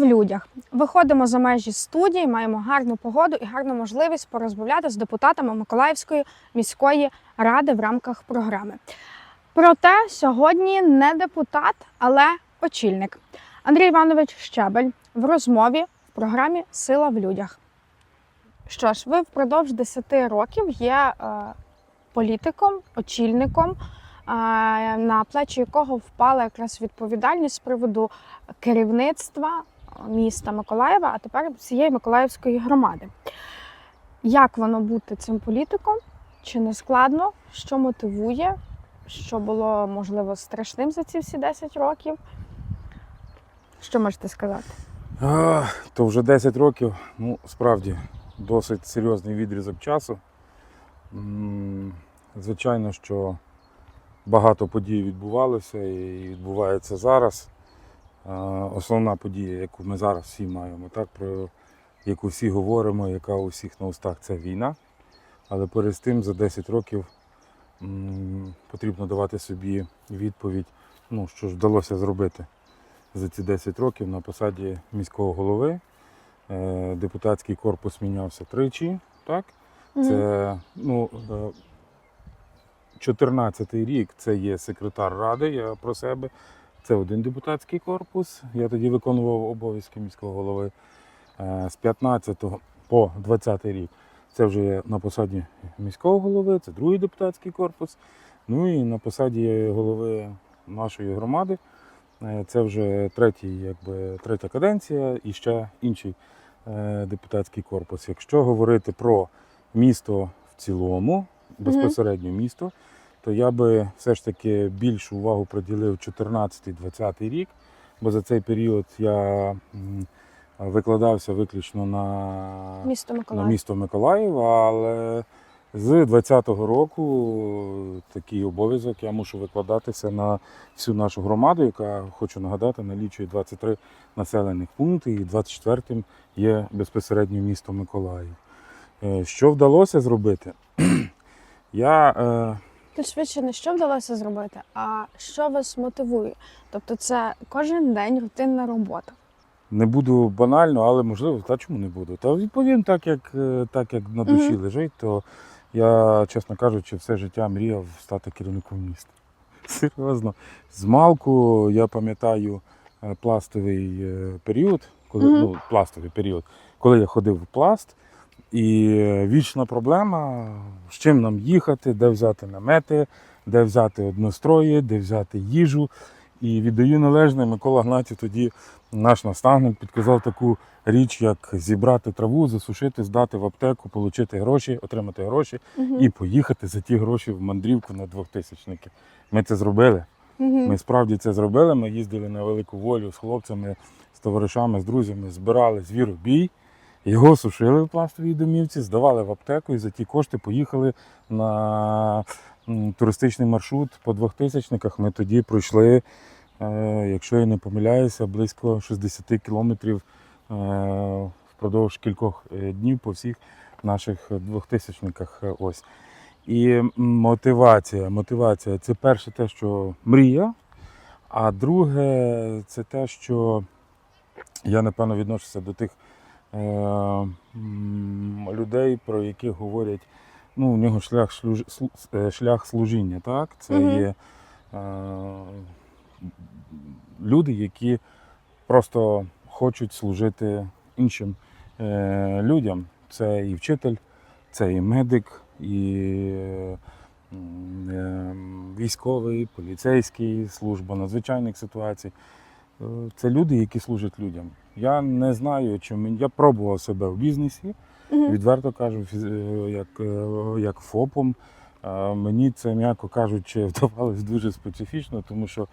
В людях. Виходимо за межі студії, маємо гарну погоду і гарну можливість порозмовляти з депутатами Миколаївської міської ради в рамках програми. Проте сьогодні не депутат, але очільник Андрій Іванович Щебель в розмові в програмі Сила в людях. Що ж, ви впродовж 10 років є е, політиком, очільником, е, на плечі якого впала якраз відповідальність з приводу керівництва міста Миколаєва, а тепер всієї Миколаївської громади. Як воно бути цим політиком? Чи не складно? Що мотивує? Що було можливо страшним за ці всі 10 років? Що можете сказати? А, то вже 10 років, ну справді досить серйозний відрізок часу. Звичайно, що багато подій відбувалося і відбувається зараз. Основна подія, яку ми зараз всі маємо, так, про яку всі говоримо, яка у всіх на устах, це війна. Але перед тим за 10 років м, потрібно давати собі відповідь, ну, що ж вдалося зробити за ці 10 років на посаді міського голови. Е, Депутатський корпус мінявся тричі. Так? Це ну, 14-й рік це є секретар ради, я про себе. Це один депутатський корпус. Я тоді виконував обов'язки міського голови. Е, З 15 по 20 рік це вже я на посаді міського голови, це другий депутатський корпус. Ну і на посаді голови нашої громади Е, Це вже третій, якби, третя каденція і ще інший е, депутатський корпус. Якщо говорити про місто в цілому, безпосередньо місто, то я би все ж таки більшу увагу приділив 14-20 рік, бо за цей період я викладався виключно на Місто на Миколаїв. місто Миколаїв, але з 20-го року такий обов'язок я мушу викладатися на всю нашу громаду, яка, хочу нагадати, налічує 23 населених пункти, і 24-м є безпосередньо місто Миколаїв. Е, Що вдалося зробити? Я е, Тут швидше не що вдалося зробити, а що вас мотивує. Тобто це кожен день рутинна робота. не буду банально, але можливо, та чому не буду? Та відповім так, як, е, так, як на душі Мгм. лежить, то я, чесно кажучи, все життя мріяв стати керівником міста. Серйозно. З малку я пам'ятаю е, пластовий е, період, коли, Мгм. ну, пластовий період, коли я ходив в пласт. І вічна проблема, з чим нам їхати, де взяти намети, де взяти однострої, де взяти їжу. І віддаю належне, Микола Гнатів тоді наш наставник підказав таку річ, як зібрати траву, засушити, здати в аптеку, отримати гроші, отримати гроші і поїхати за ті гроші в мандрівку на двохтисячники. Ми це зробили. Мгм. Ми справді це зробили. Ми їздили на велику волю з хлопцями, з товаришами, з друзями, збирали звіробій, його сушили в пластовій домівці, здавали в аптеку і за ті кошти поїхали на туристичний маршрут по двохтисячниках. Ми тоді пройшли, е, якщо я не помиляюся, близько 60 кілометрів е, впродовж кількох е, днів по всіх наших двохтисячниках. Ось. І мотивація. Мотивація це перше те, що мрія. А друге, це те, що я напевно відношуся до тих людей, про яких говорять, ну, у нього шлях, е, шлях служіння. Так? Це Мгм. є е, люди, які просто хочуть служити іншим е, людям. Це і вчитель, це і медик, і е, е, військовий, поліцейський, служба надзвичайних ситуацій. Е, Це люди, які служать людям. Я не знаю, мені- я пробував себе в бізнесі, Мгм. відверто кажу, е, як, е, як ФОПом. Мені це, м'яко кажучи, вдавалось дуже специфічно, тому що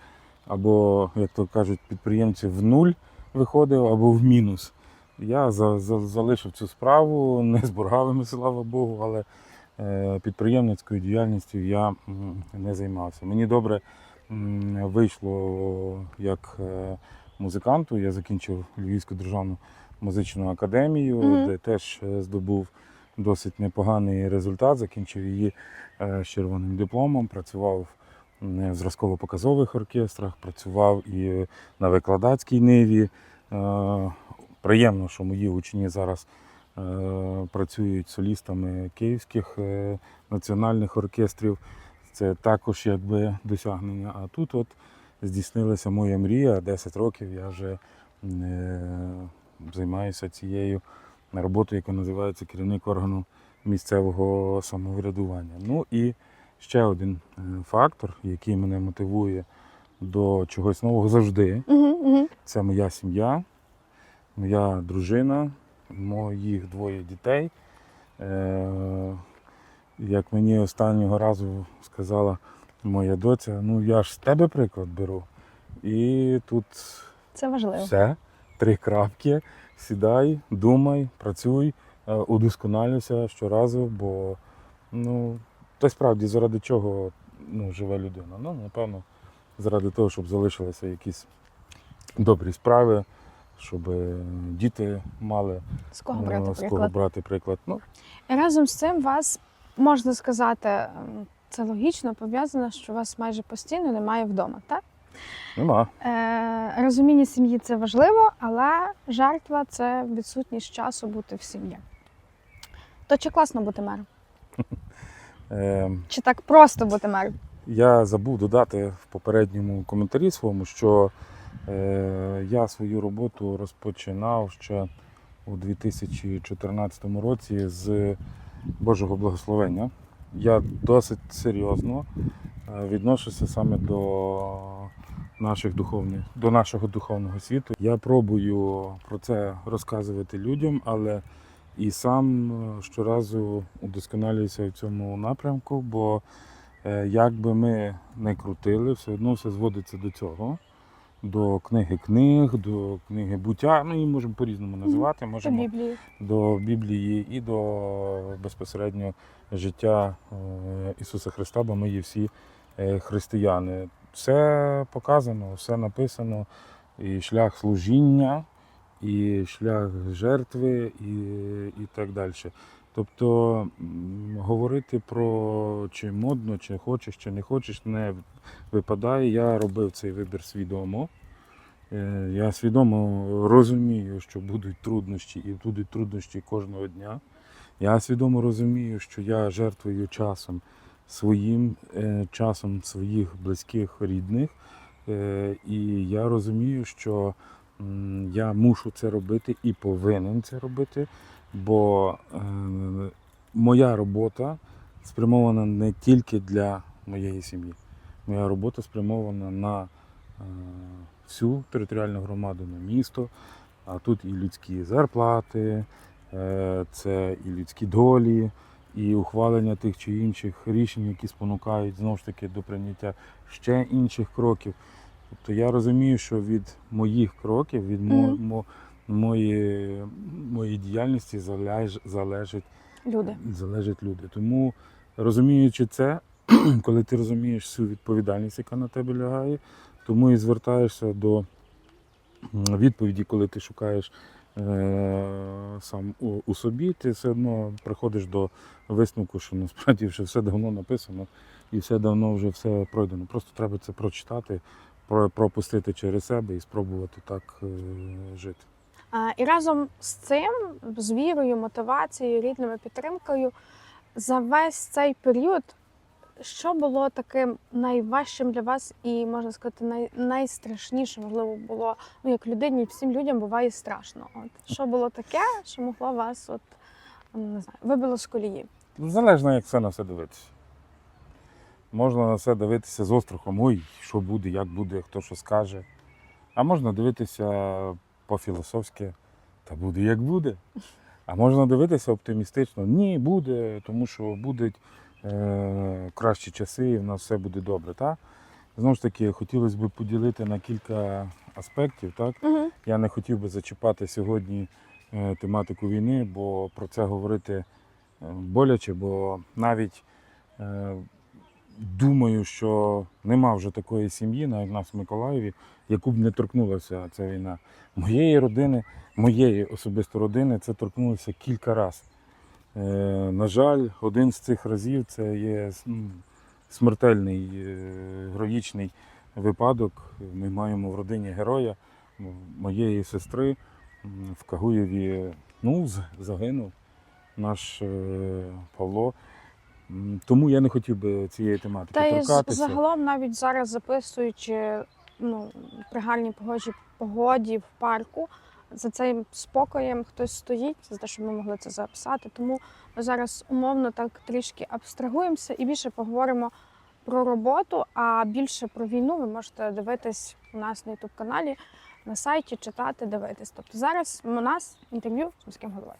або, як то кажуть, підприємці в нуль виходив, або в мінус. Я за, за, залишив цю справу не з боргавими, слава Богу, але е, підприємницькою діяльністю я не займався. Мені добре вийшло як е, музиканту. Я закінчив Львівську державну музичну академію, Мгм. де теж е, здобув досить непоганий результат. Закінчив її е, з червоним дипломом, працював в зразково-показових оркестрах, працював і на викладацькій ниві. Е, Приємно, що мої учні зараз працюють солістами київських національних оркестрів. Це також якби досягнення. А тут от здійснилася моя мрія. 10 років я вже е, займаюся цією роботою, яка називається керівник органу місцевого самоврядування. Ну і ще один е, фактор, який мене мотивує до чогось нового завжди. Угу, угу. Це моя сім'я, моя дружина, моїх двоє дітей. Е, як мені останнього разу сказала моя доця, ну я ж з тебе приклад беру. І тут Це важливо. все, три крапки. Сідай, думай, працюй, е, удосконалюйся щоразу, бо ну, то справді заради чого ну, живе людина. Ну, напевно, заради того, щоб залишилися якісь добрі справи, щоб е, діти мали З кого е, брати з кого приклад? брати приклад. Ну, разом з цим вас можна сказати, це логічно пов'язано, що вас майже постійно немає вдома, так? нема. Е, розуміння сім'ї це важливо, але жертва це відсутність часу бути в сім'ї. То чи класно бути мером? Е, Чи так просто бути мером? Я забув додати в попередньому коментарі своєму, що е, я свою роботу розпочинав ще у 2014 році з Божого благословення. Я досить серйозно е, відношуся саме до наших духовних, до нашого духовного світу. Я пробую про це розказувати людям, але і сам е, щоразу удосконалююся в цьому напрямку, бо Е, Як би ми не крутили, все одно все зводиться до цього. До книги книг, до книги буття. Ну, її можемо по-різному називати. Можемо Біблії. до Біблії і до безпосередньо життя е, Ісуса Христа, бо ми є всі е, християни. Все показано, все написано. І шлях служіння, і шлях жертви, і, і так далі. Тобто говорити про чи модно, чи хочеш, чи не хочеш, не випадає. Я робив цей вибір свідомо. Е, Я свідомо розумію, що будуть труднощі, і будуть труднощі кожного дня. Я свідомо розумію, що я жертвую часом своїм, е, часом своїх близьких рідних. Е, І я розумію, що я мушу це робити і повинен це робити, бо е, моя робота спрямована не тільки для моєї сім'ї. Моя робота спрямована на е, всю територіальну громаду, на місто. А тут і людські зарплати, е, це і людські долі, і ухвалення тих чи інших рішень, які спонукають знову ж таки до прийняття ще інших кроків. Тобто я розумію, що від моїх кроків, від мо, Мгм. Мо, моєї, моєї діяльності залеж, залежить Люди. залежать люди. Тому розуміючи це, коли ти розумієш всю відповідальність, яка на тебе лягає, тому і звертаєшся до відповіді, коли ти шукаєш е, сам у, у собі, ти все одно приходиш до висновку, що насправді вже все давно написано і все давно вже все пройдено. Просто треба це прочитати, про- пропустити через себе і спробувати так е, жити. І разом з цим, з вірою, мотивацією, рідною підтримкою, за весь цей період, що було таким найважчим для вас і, можна сказати, най, найстрашнішим, можливо, було ну, як людині, всім людям буває страшно. От що було таке, що могло вас, от не знаю, вибило з колії? Ну, Залежно, як все на все дивитися. Можна на все дивитися з острахом, ой, що буде, як буде, хто що скаже. А можна дивитися по-філософськи, та буде як буде. А можна дивитися оптимістично, ні, буде, тому що будуть е- кращі часи і в нас все буде добре. Так? Знову ж таки, хотілося б поділити на кілька аспектів. Так? Угу. Я не хотів би зачіпати сьогодні е, тематику війни, бо про це говорити е, боляче, бо навіть е, думаю, що нема вже такої сім'ї, навіть нас в Миколаєві, яку б не торкнулася ця війна. Моєї родини, моєї особисто родини, це торкнулося кілька разів. Е, на жаль, один з цих разів це є смертельний е, героїчний випадок. Ми маємо в родині героя. моєї сестри в Кагуєві ну, загинув наш е, Павло. Тому я не хотів би цієї тематики Та торкатися. загалом навіть зараз записуючи ну, при гарній погоді, погоді в парку, за цим спокоєм хтось стоїть, за те, щоб ми могли це записати. Тому ми зараз умовно так трішки абстрагуємося і більше поговоримо про роботу, а більше про війну ви можете дивитись у нас на youtube каналі, на сайті, читати, дивитись. Тобто зараз у нас інтерв'ю з міським головою.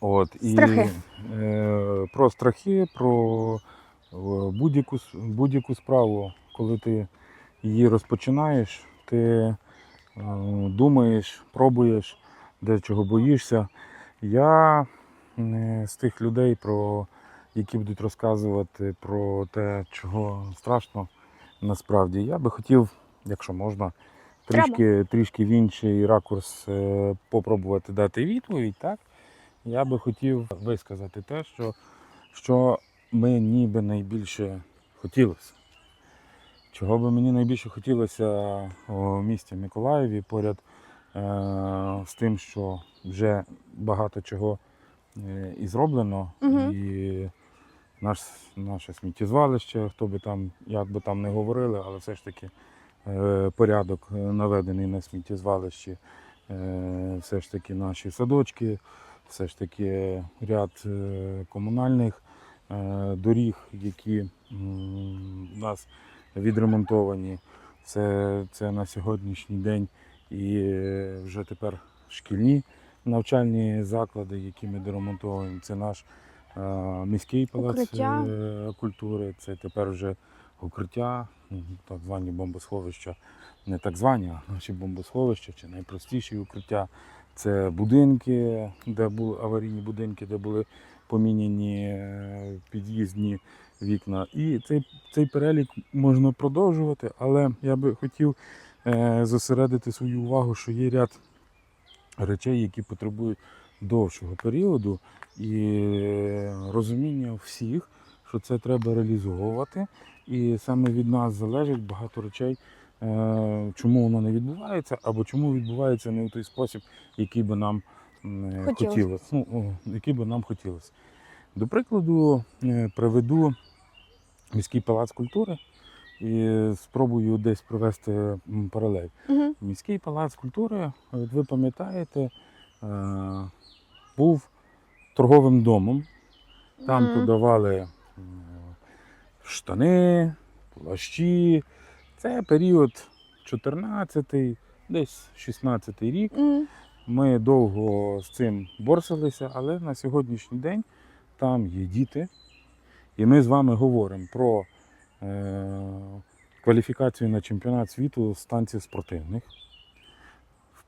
От, і, Страхи. Е, про страхи, про е, будь-яку, будь-яку справу, коли ти її розпочинаєш, ти е, думаєш, пробуєш, де чого боїшся. Я не з тих людей, про, які будуть розказувати про те, чого страшно насправді. Я би хотів, якщо можна, Треба. трішки, трішки в інший ракурс е, попробувати дати відповідь, так? Я би хотів висказати те, що, що ми ніби найбільше хотілося. Чого би мені найбільше хотілося у місті Миколаєві поряд е, з тим, що вже багато чого е, і зроблено, Мгм. і наш, наше сміттєзвалище, хто би там, як би там не говорили, але все ж таки е, порядок е, наведений на сміттєзвалищі, е, все ж таки наші садочки, все ж таки ряд е, комунальних е, доріг, які у нас відремонтовані. Це, це на сьогоднішній день і е, вже тепер шкільні навчальні заклади, які ми доремонтовуємо. Це наш міський палац Укриття. культури, це тепер вже укриття, так звані бомбосховища, не так звані, а наші бомбосховища чи найпростіші укриття. Це будинки, де були аварійні будинки, де були поміняні е, під'їздні вікна. І цей, цей перелік можна продовжувати, але я би хотів е, зосередити свою увагу, що є ряд речей, які потребують довшого періоду і е, розуміння всіх, що це треба реалізовувати. І саме від нас залежить багато речей, чому воно не відбувається, або чому відбувається не у той спосіб, який би нам е, Хотілося. хотілося. Ну, який би нам хотілося. До прикладу, е, приведу міський палац культури і спробую десь провести паралель. Угу. Міський палац культури, от ви пам'ятаєте, е, був торговим домом. Там Мгм. продавали штани, плащі. Це період 14-й, десь 16-й рік. Ми довго з цим борсилися, але на сьогоднішній день там є діти. І ми з вами говоримо про е, кваліфікацію на чемпіонат світу з танців спортивних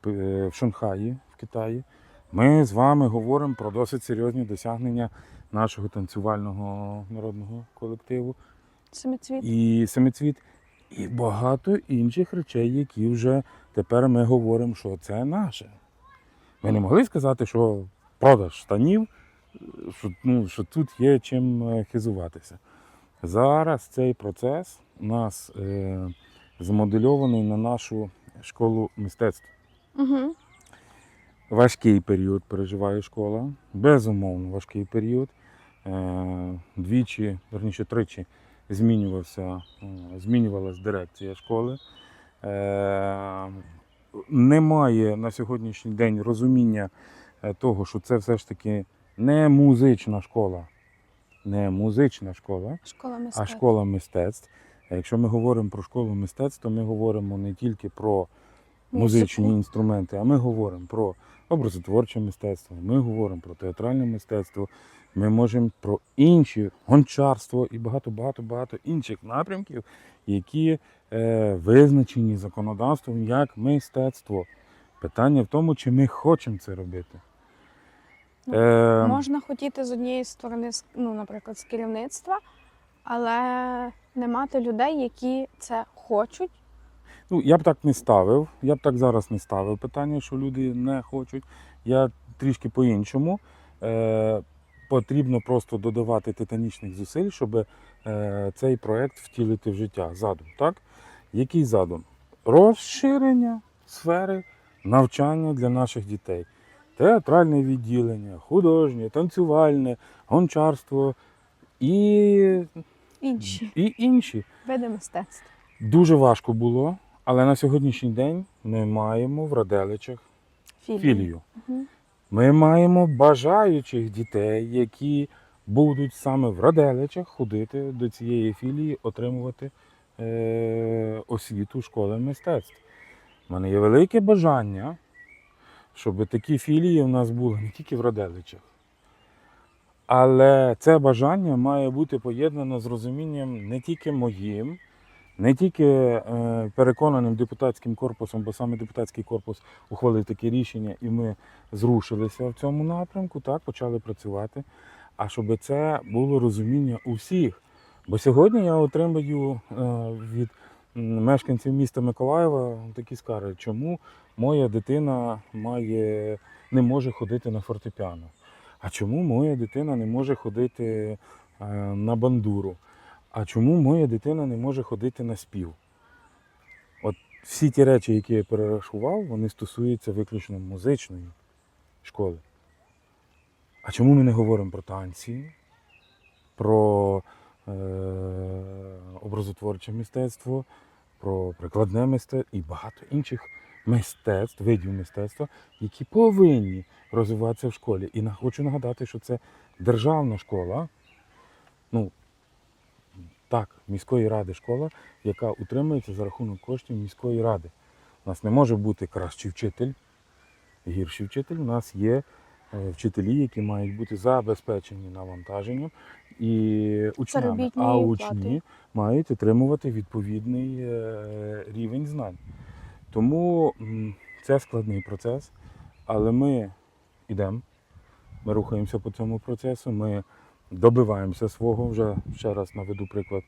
в, е, в Шанхаї, в Китаї. Ми з вами говоримо про досить серйозні досягнення нашого танцювального народного колективу Семицвіт. і семицвіт, і багато інших речей, які вже тепер ми говоримо, що це наше. Ми не могли сказати, що продаж штанів, що, ну, що тут є чим е, хизуватися. Зараз цей процес у нас е, змодельований на нашу школу мистецтв. Угу. Важкий період переживає школа, безумовно важкий період. Е, Двічі, верніше тричі змінювався, е, змінювалася дирекція школи. Е, Немає на сьогоднішній день розуміння е, того, що це все ж таки не музична школа, не музична школа, Школа а школа мистецтв. Якщо ми говоримо про школу мистецтв, то ми говоримо не тільки про музичні Музику. інструменти, а ми говоримо про образотворче мистецтво, ми говоримо про театральне мистецтво, ми можемо про інші гончарство і багато-багато багато інших напрямків, які е, визначені законодавством як мистецтво. Питання в тому, чи ми хочемо це робити. Ну, Е, Можна хотіти з однієї сторони, ну, наприклад, з керівництва, але не мати людей, які це хочуть. Ну, я б так не ставив. Я б так зараз не ставив питання, що люди не хочуть. Я трішки по-іншому. Е, потрібно просто додавати титанічних зусиль, щоб е, цей проект втілити в життя. Задум, так? Який задум? Розширення сфери навчання для наших дітей. Театральне відділення, художнє, танцювальне, гончарство і, Інші і інші. види мистецтва. Дуже важко було, але на сьогоднішній день ми маємо в Раделичах Філії. філію. Мгм. Ми маємо бажаючих дітей, які будуть саме в Раделичах ходити до цієї філії, отримувати е- освіту школи мистецтв. У мене є велике бажання, щоб такі філії у нас були не тільки в Раделичах. Але це бажання має бути поєднано з розумінням не тільки моїм, не тільки е, переконаним депутатським корпусом, бо саме депутатський корпус ухвалив таке рішення, і ми зрушилися в цьому напрямку, так, почали працювати. А щоб це було розуміння у всіх. Бо сьогодні я отримую е, від мешканців міста Миколаєва такі скарги, чому моя дитина має, не може ходити на фортепіано. А чому моя дитина не може ходити е, на бандуру? А чому моя дитина не може ходити на спів? От всі ті речі, які я перерахував, вони стосуються виключно музичної школи. А чому ми не говоримо про танці, про е, образотворче мистецтво, про прикладне мистецтво і багато інших мистецтв, видів мистецтва, які повинні розвиватися в школі. І хочу нагадати, що це державна школа. Ну, так, міської ради школа, яка утримується за рахунок коштів міської ради. У нас не може бути кращий вчитель, гірший вчитель. У нас є е, вчителі, які мають бути забезпечені навантаженням і учнями. А учні мають отримувати відповідний е, рівень знань. Тому це складний процес, але ми йдемо, ми рухаємося по цьому процесу, ми добиваємося свого. Вже ще раз наведу приклад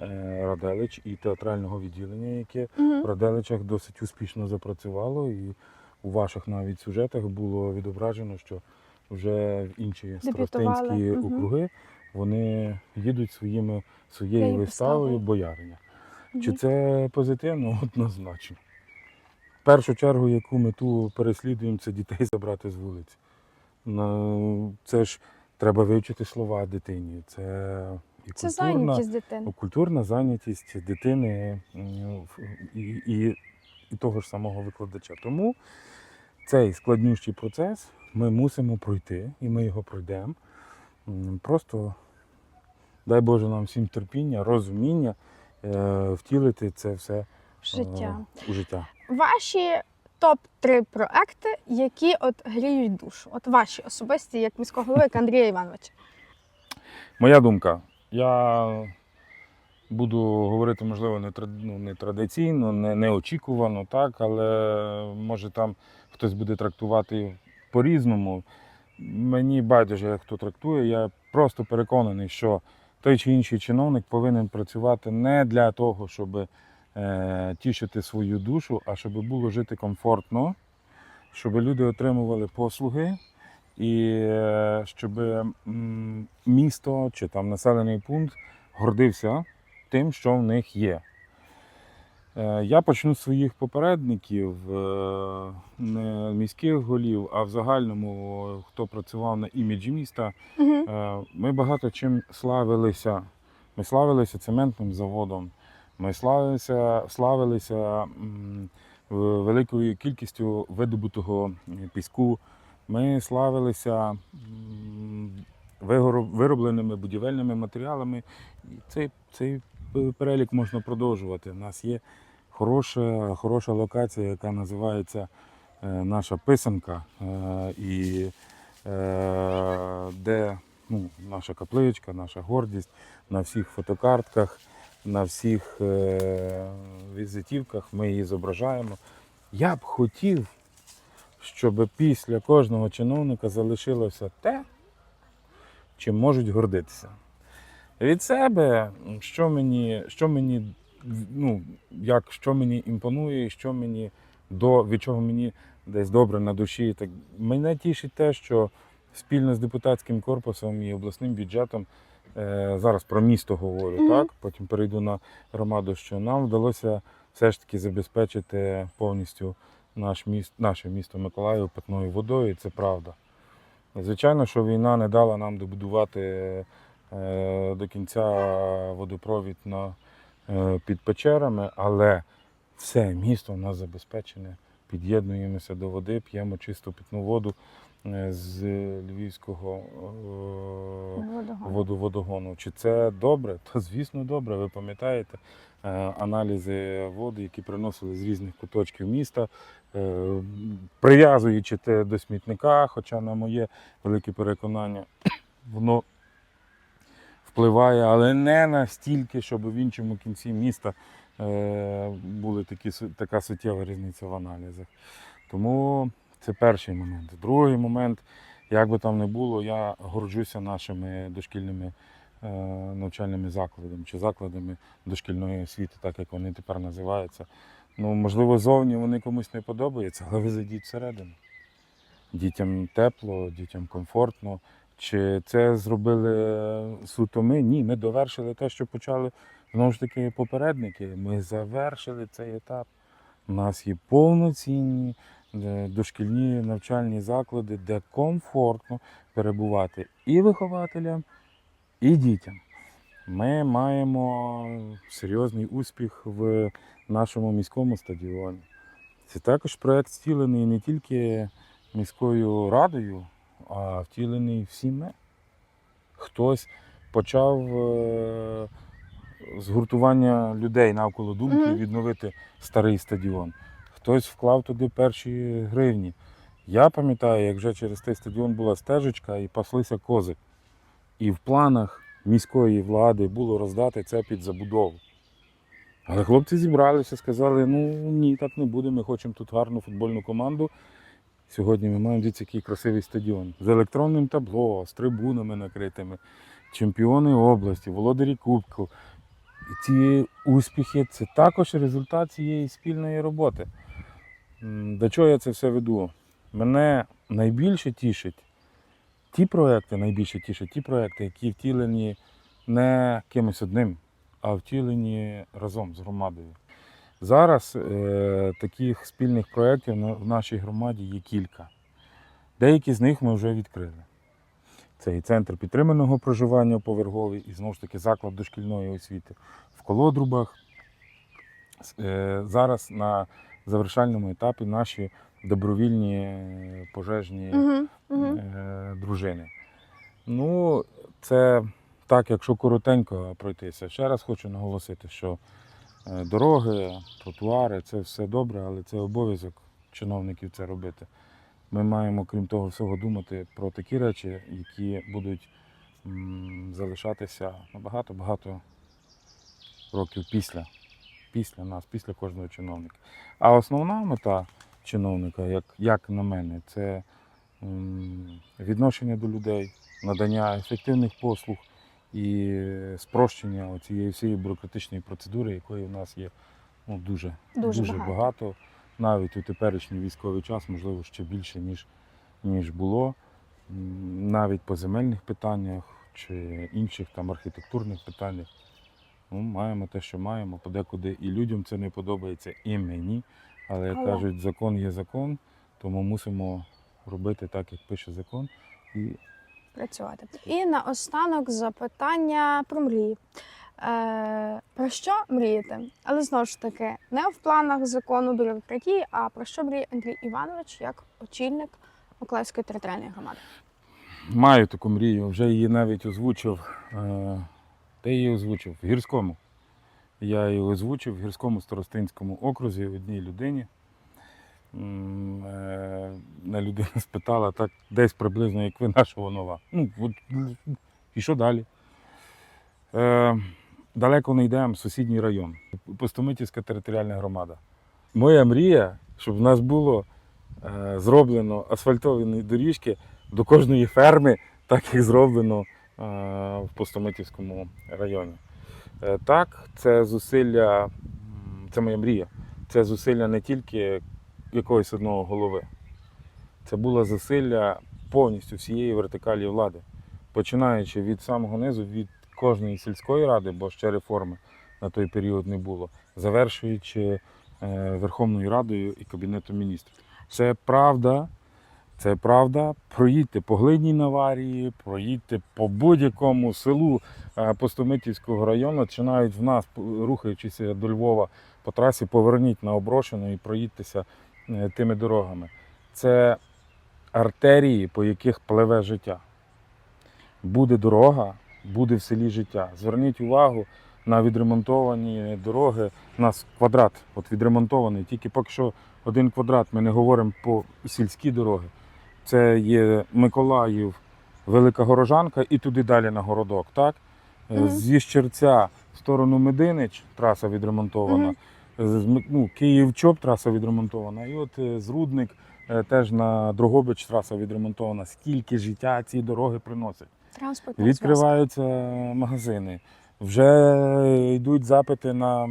е, Раделич і театрального відділення, яке Мгм. в Раделичах досить успішно запрацювало, і у ваших навіть сюжетах було відображено, що вже в інші старостинські мгм. округи вони їдуть своїми своєю виставою бояриня. Чи це позитивно? Однозначно. В першу чергу, яку мету переслідуємо, це дітей забрати з вулиці. Ну, це ж треба вивчити слова дитині. Це і Це культурна, зайнятість дитини. Ну, культурна зайнятість дитини і, і, і того ж самого викладача. Тому цей складнющий процес ми мусимо пройти, і ми його пройдемо. Просто дай Боже нам всім терпіння, розуміння е, втілити це все е, Життя. у життя. Ваші топ-3 проекти, які от гріють душу. От ваші особисті, як міського голови, як Андрія Івановича. Моя думка. Я буду говорити, можливо, не, ну, не традиційно, не, неочікувано, так, але може там хтось буде трактувати по-різному. Мені байдуже, як хто трактує. Я просто переконаний, що той чи інший чиновник повинен працювати не для того, щоб е, тішити свою душу, а щоб було жити комфортно, щоб люди отримували послуги, і е, щоб місто чи там населений пункт гордився тим, що в них є. Е, Я почну з своїх попередників, е, не міських голів, а в загальному, хто працював на іміджі міста. Угу. Е, Ми багато чим славилися. Ми славилися цементним заводом, ми славилися, славилися великою кількістю видобутого е, піску. Ми славилися виробленими будівельними матеріалами. Цей, цей перелік можна продовжувати. У нас є хороша, хороша локація, яка називається е, наша писанка. Е, і де ну, наша капличка, наша гордість на всіх фотокартках, на всіх е, візитівках ми її зображаємо. Я б хотів, щоб після кожного чиновника залишилося те, чим можуть гордитися. Від себе, що мені, що мені, ну, як, що мені імпонує, що мені до, від чого мені десь добре на душі. Так, мене тішить те, що спільно з депутатським корпусом і обласним бюджетом, зараз про місто говорю, Мгм. так, потім перейду на громаду, що нам вдалося все ж таки забезпечити повністю наш міст, наше місто Миколаїв питною водою, і це правда. Звичайно, що війна не дала нам добудувати е, до кінця водопровід на, е, під печерами, але все місто у нас забезпечене. Під'єднуємося до води, п'ємо чисту питну воду е, з львівського е, воду водогону. Чи це добре? Та звісно добре. Ви пам'ятаєте е, аналізи води, які приносили з різних куточків міста, е, прив'язуючи те до смітника, хоча на моє велике переконання, воно впливає, але не настільки, щоб в іншому кінці міста е, були такі, така суттєва різниця в аналізах. Тому це перший момент. Другий момент, як би там не було, я горджуся нашими дошкільними е, навчальними закладами чи закладами дошкільної освіти, так як вони тепер називаються. Ну, можливо, зовні вони комусь не подобаються, але ви зайдіть всередину. Дітям тепло, дітям комфортно. Чи це зробили е, суто ми? Ні, ми довершили те, що почали знову ж таки попередники. Ми завершили цей етап. У нас є повноцінні дошкільні навчальні заклади, де комфортно перебувати і вихователям, і дітям. Ми маємо серйозний успіх в нашому міському стадіоні. Це також проєкт втілений не тільки міською радою, а втілений всіми. Хтось почав е, згуртування людей навколо думки відновити старий стадіон. Хтось вклав туди перші гривні. Я пам'ятаю, як вже через той стадіон була стежечка і паслися кози. І в планах міської влади було роздати це під забудову. Але хлопці зібралися, сказали: ну ні, так не буде, ми хочемо тут гарну футбольну команду. Сьогодні ми маємо дивіться, який красивий стадіон з електронним табло, з трибунами накритими, чемпіони області, володарі Кубку. І ці успіхи це також результат цієї спільної роботи. До чого я це все веду? Мене найбільше тішить ті проекти, найбільше тішать ті проекти, які втілені не кимось одним, а втілені разом з громадою. Зараз е, таких спільних проєктів в нашій громаді є кілька. Деякі з них ми вже відкрили. Це і центр підтриманого проживання поверговий, і знову ж таки заклад дошкільної освіти в Колодрубах. Е, Зараз на завершальному етапі наші добровільні пожежні Угу, угу. дружини. Ну, це так, якщо коротенько пройтися. Ще раз хочу наголосити, що е, дороги, тротуари це все добре, але це обов'язок чиновників це робити. Ми маємо, крім того всього, думати про такі речі, які будуть залишатися на багато-багато років після, після нас, після кожного чиновника. А основна мета чиновника, як, як на мене, це відношення до людей, надання ефективних послуг і спрощення цієї всієї бюрократичної процедури, якої в нас є ну, дуже, Дуже багато. багато. Навіть у теперішній військовий час, можливо, ще більше, ніж, ніж було. Навіть по земельних питаннях чи інших там архітектурних питаннях. Ну, маємо те, що маємо. Подекуди і людям це не подобається, і мені. Але як кажуть, закон є закон, тому мусимо робити так, як пише закон. І Працювати. І наостанок запитання про мрії. Е, про що мрієте? Але знову ж таки, не в планах закону бюрократії, а про що мріє Андрій Іванович як очільник Миколаївської територіальної громади? маю таку мрію, вже її навіть озвучив. Е, Де її озвучив? В гірському. Я її озвучив в гірському старостинському окрузі одній людині. Е, На людина спитала, так десь приблизно, як ви нашого нова. Ну, от, і що далі? Далеко не йдемо, сусідній район, Постомитівська територіальна громада. Моя мрія, щоб в нас було е, зроблено асфальтовані доріжки до кожної ферми, так як зроблено е, в Постомитівському районі. Е, Так, це зусилля, це моя мрія. Це зусилля не тільки якогось одного голови. Це було зусилля повністю всієї вертикалі влади, починаючи від самого низу, від кожної сільської ради, бо ще реформи на той період не було, завершуючи е, Верховною Радою і Кабінетом міністрів. Це правда. Це правда. Проїдьте по Глинній Наварії, проїдьте по будь-якому селу е, Постомитівського району, чи навіть в нас, рухаючись до Львова по трасі, поверніть на оброшену і проїдьтеся е, тими дорогами. Це артерії, по яких пливе життя. Буде дорога, буде в селі життя. Зверніть увагу на відремонтовані дороги. У нас квадрат от відремонтований, тільки поки що один квадрат. Ми не говоримо по сільські дороги. Це є Миколаїв, Велика Горожанка і туди далі на городок. Так? Е, Мгм. Зі Щерця в сторону Мединич траса відремонтована. З Ми- ну, Київ-Чоп траса відремонтована. І от е, з Рудник е, теж на Дрогобич траса відремонтована. Скільки життя ці дороги приносять? Транспортна. Відкриваються магазини. Вже йдуть запити на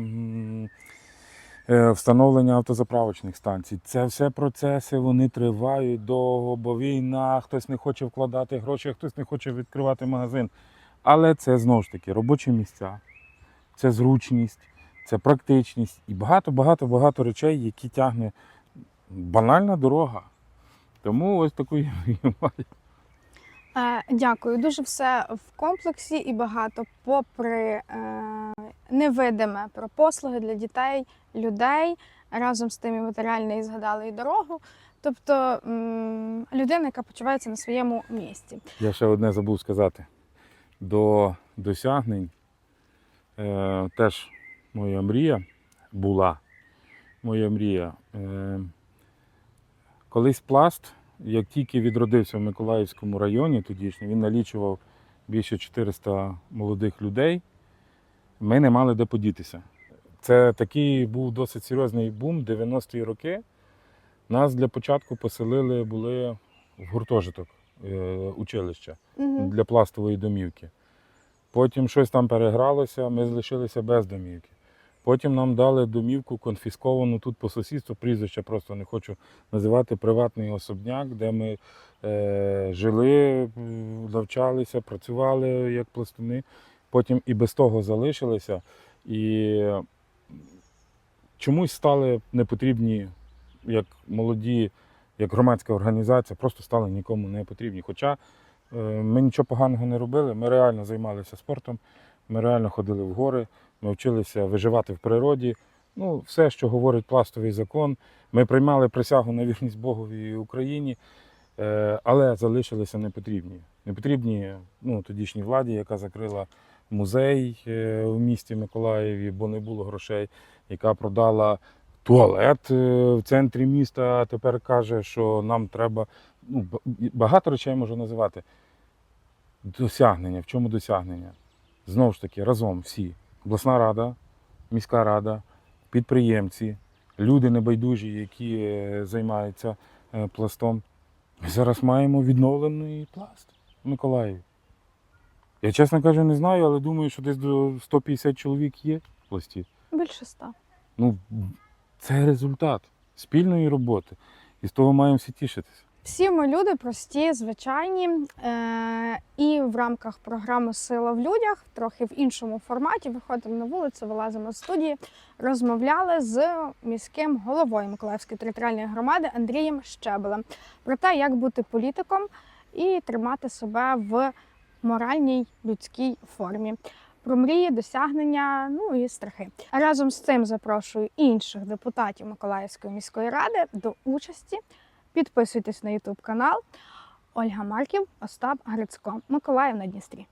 е, встановлення автозаправочних станцій. Це все процеси вони тривають довго, бо війна, хтось не хоче вкладати гроші, хтось не хоче відкривати магазин. Але це знову ж таки робочі місця, це зручність, це практичність і багато-багато багато речей, які тягне банальна дорога. Тому ось таку я маю. Е, Дякую. Дуже все в комплексі і багато, попри е, невидиме про послуги для дітей, людей. Разом з тим і матеріальне і згадали і дорогу. Тобто людина, яка почувається на своєму місці. Я ще одне забув сказати. До досягнень е, теж моя мрія була. Моя мрія. Е, колись пласт, як тільки відродився в Миколаївському районі, тодішній, він налічував більше 400 молодих людей. Ми не мали де подітися. Це такий був досить серйозний бум 90-ті роки. Нас для початку поселили були в гуртожиток е, училища Угу. для пластової домівки. Потім щось там перегралося, ми залишилися без домівки. Потім нам дали домівку конфісковану тут по сусідству, прізвище просто не хочу називати, приватний особняк, де ми е, жили, навчалися, працювали як пластуни. Потім і без того залишилися. І чомусь стали непотрібні, як молоді, як громадська організація, просто стали нікому не потрібні. Хоча Е, Ми нічого поганого не робили, ми реально займалися спортом, ми реально ходили в гори, ми вчилися виживати в природі. Ну, все, що говорить пластовий закон. Ми приймали присягу на вірність Богові і Україні, е, але залишилися непотрібні. Непотрібні ну, тодішній владі, яка закрила музей е, в місті Миколаєві, бо не було грошей, яка продала туалет е, в центрі міста, а тепер каже, що нам треба. Ну, багато речей можу називати. Досягнення. В чому досягнення? Знову ж таки, разом всі. Обласна рада, міська рада, підприємці, люди небайдужі, які е, займаються е, пластом. Ми зараз маємо відновлений пласт в Миколаєві. Я, чесно кажу, не знаю, але думаю, що десь до 150 чоловік є в пласті. Більше ста. Ну, це результат спільної роботи. І з того маємо всі тішитися. Всі ми люди прості, звичайні, е- і в рамках програми Сила в людях, трохи в іншому форматі, виходимо на вулицю, вилазимо з студії, розмовляли з міським головою Миколаївської територіальної громади Андрієм Щебелем про те, як бути політиком і тримати себе в моральній людській формі. Про мрії, досягнення, ну і страхи. Разом з цим запрошую інших депутатів Миколаївської міської ради до участі. Підписуйтесь на YouTube канал. Ольга Марків, Остап Грицько, Миколаїв на Дністрі.